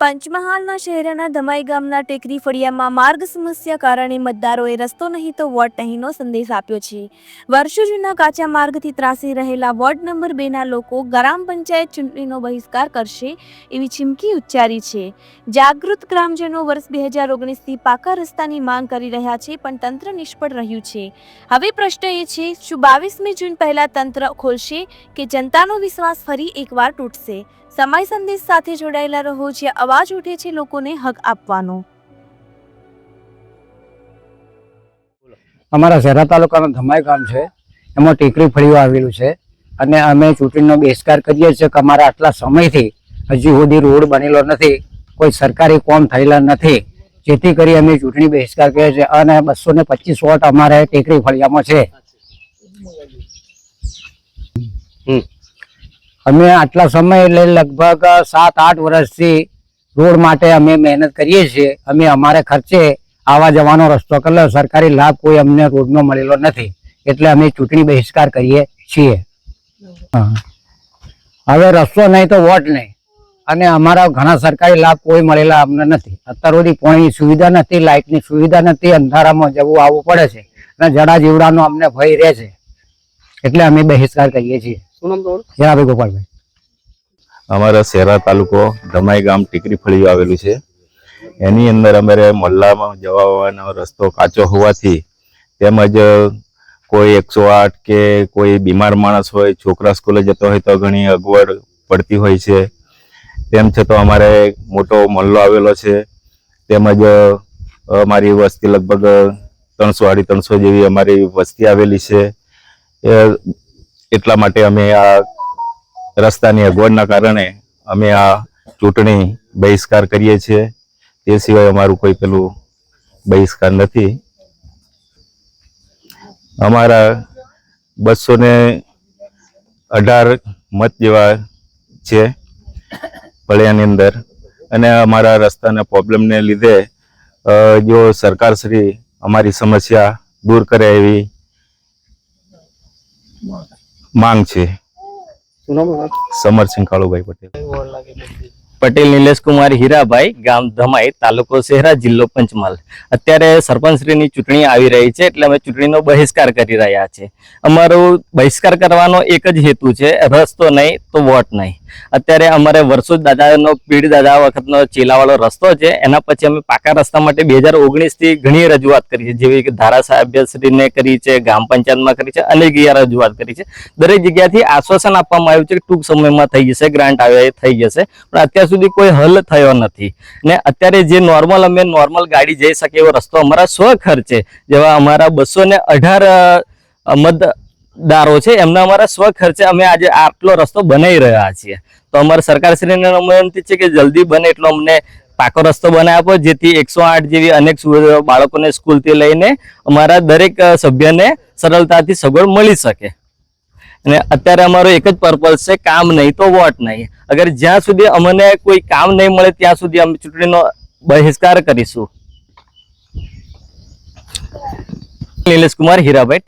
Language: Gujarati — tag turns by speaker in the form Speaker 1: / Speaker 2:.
Speaker 1: પંચમહાલના શહેરના ધમાઈ ગામના ટેકરી ફળિયામાં માર્ગ સમસ્યા કારણે મતદારોએ રસ્તો નહીં તો વોટ નહીંનો સંદેશ આપ્યો છે. વર્ષો જૂના કાચા માર્ગથી ત્રાસી રહેલા વોર્ડ નંબર બેના લોકો ગ્રામ પંચાયત ચૂંટણીનો બહિષ્કાર કરશે એવી ચીમકી ઉચ્ચારી છે. જાગૃત ગ્રામજનો વર્ષ બે હજાર ઓગણીસથી પાકા રસ્તાની માંગ કરી રહ્યા છે પણ તંત્ર નિષ્ફળ રહ્યું છે. હવે પ્રશ્ન એ છે, શું બાવીસમી જૂન પહેલા તંત્ર ખોલશે કે જનતાનો વિશ્વાસ ફરી એકવાર તૂટશે? સમય સંદેશ સાથે જોડાયેલા રહો જ્યાં અવાજ ઉઠે છે લોકોને હક આપવાનો.
Speaker 2: અમારા ઝેરા તાલુકાનું ધમાઈ ગામ છે. એમાં ટેકરી ફળિયું આવેલું છે. અને અમે ચૂંટણીનો બહિષ્કાર કરીએ છીએ કે અમારા આટલા સમયથી હજી સુધી રોડ બનેલો નથી. કોઈ સરકારી કોમ થયેલા નથી. જેથી કરી અમે ચૂંટણી બહિષ્કાર કરીએ છીએ. અને બસો ને પચીસ વોટ અમારે ટેકરી ફળિયામાં છે. અમે આટલા સમય એટલે લગભગ સાત, આઠ વર્ષથી રોડ માટે અમે મહેનત કરીએ છીએ. અમે અમારે ખર્ચે આવા જવાનો રસ્તો કરેલો, સરકારી લાભ કોઈ અમને રોડનો મળેલો નથી. એટલે અમે ચૂંટણી બહિષ્કાર કરીએ છીએ. હવે રસ્તો નહીં તો વોટ નહીં. અને અમારા ઘણા સરકારી લાભ કોઈ મળેલા અમને નથી. અત્યાર સુધી પાણીની સુવિધા નથી, લાઇટની સુવિધા નથી, અંધારામાં જવું આવવું પડે છે. અને જડા જીવડાનો અમને ભય રહે છે. એટલે અમે બહિષ્કાર કરીએ છીએ.
Speaker 3: શું નામ તમારું
Speaker 2: હીરાભાઈ ગોપાલભાઈ.
Speaker 4: અમારા શેરા તાલુકો ધમાઈ ગામ ટીકરી ફળિયું આવેલું છે. એની અંદર અમારે મોહલ્લામાં જવા આવવાનો રસ્તો કાચો હોવાથી તેમજ કોઈ એકસો આઠ કે કોઈ બીમાર માણસ હોય છોકરા સ્કૂલે જતો હોય તો ઘણી અગવડ પડતી હોય છે. તેમ છતાં અમારે મોટો મોહલ્લો આવેલો છે. તેમજ અમારી વસ્તી લગભગ ત્રણસો સાડી ત્રણસો જેવી અમારી વસ્તી આવેલી છે. એ એટલા માટે અમે આ રસ્તાની અગવડના કારણે અમે આ ચૂંટણી બહિષ્કાર કરીએ છીએ. તે સિવાય અમારું કોઈ પેલું બહિષ્કાર નથી. અમારા બસો ને અઢાર મત જેવા છે ફળિયાની અંદર. અને અમારા રસ્તાના પ્રોબ્લેમને લીધે જો સરકારશ્રી અમારી સમસ્યા દૂર કરે એવી માંગ છે. સમરસિંહ કાળુભાઈ પટેલ.
Speaker 5: પટેલ નિલેશકુમાર હીરાભાઈ ગામ ધમાઈ તાલુકો શહેરા જિલ્લો પંચમહાલ. અત્યારે સરપંચશ્રીની ચૂંટણી આવી રહી છે એટલે અમે ચૂંટણીનો બહિષ્કાર કરી રહ્યા છે. અમારો બહિષ્કાર કરવાનો એક જ હેતુ છે રસ્તો નહીં તો વોટ નહીં. અત્યારે અમારે વર્ષો દાદાનો, પીઢ દાદા વખતનો ચીલાવાળો રસ્તો છે. એના પછી અમે પાકા રસ્તા માટે બે હજાર ઓગણીસથી ઘણી રજૂઆત કરી છે. જેવી કે ધારાસભ્યશ્રીને કરી છે, ગ્રામ પંચાયતમાં કરી છે, અનેક જગ્યાએ રજૂઆત કરી છે. દરેક જગ્યાથી આશ્વાસન આપવામાં આવ્યું છે કે ટૂંક સમયમાં થઈ જશે, ગ્રાન્ટ આવે થઈ જશે. પણ અત્યાર સુધી કોઈ હલ થયો નથી. ને અત્યારે જે નોર્મલ અમે નોર્મલ ગાડી જઈ શકે એવો રસ્તો અમારા સ્વ ખર્ચે જેવા અમારા બસો ને અઢાર મતદારો છે, એમના અમારા સ્વ ખર્ચે અમે આજે આટલો રસ્તો બનાવી રહ્યા છીએ. તો અમારે સરકારશ્રીને વિનંતી છે કે જલ્દી બને એટલો અમને પાકો રસ્તો બનાવી આપો, જેથી એકસો આઠ જેવી અનેક સુવિધાઓ બાળકોને સ્કૂલથી લઈને અમારા દરેક સભ્યને સરળતાથી સગવડ મળી શકે. અને અત્યારે અમારો એક જ પર્પઝ છે, કામ નહીં તો વોટ નહીં. અગર જ્યાં સુધી અમને કોઈ કામ નહીં મળે, ત્યાં સુધી અમે ચૂંટણીનો બહિષ્કાર કરીશું. નિલેશ કુમાર હીરાભાઈ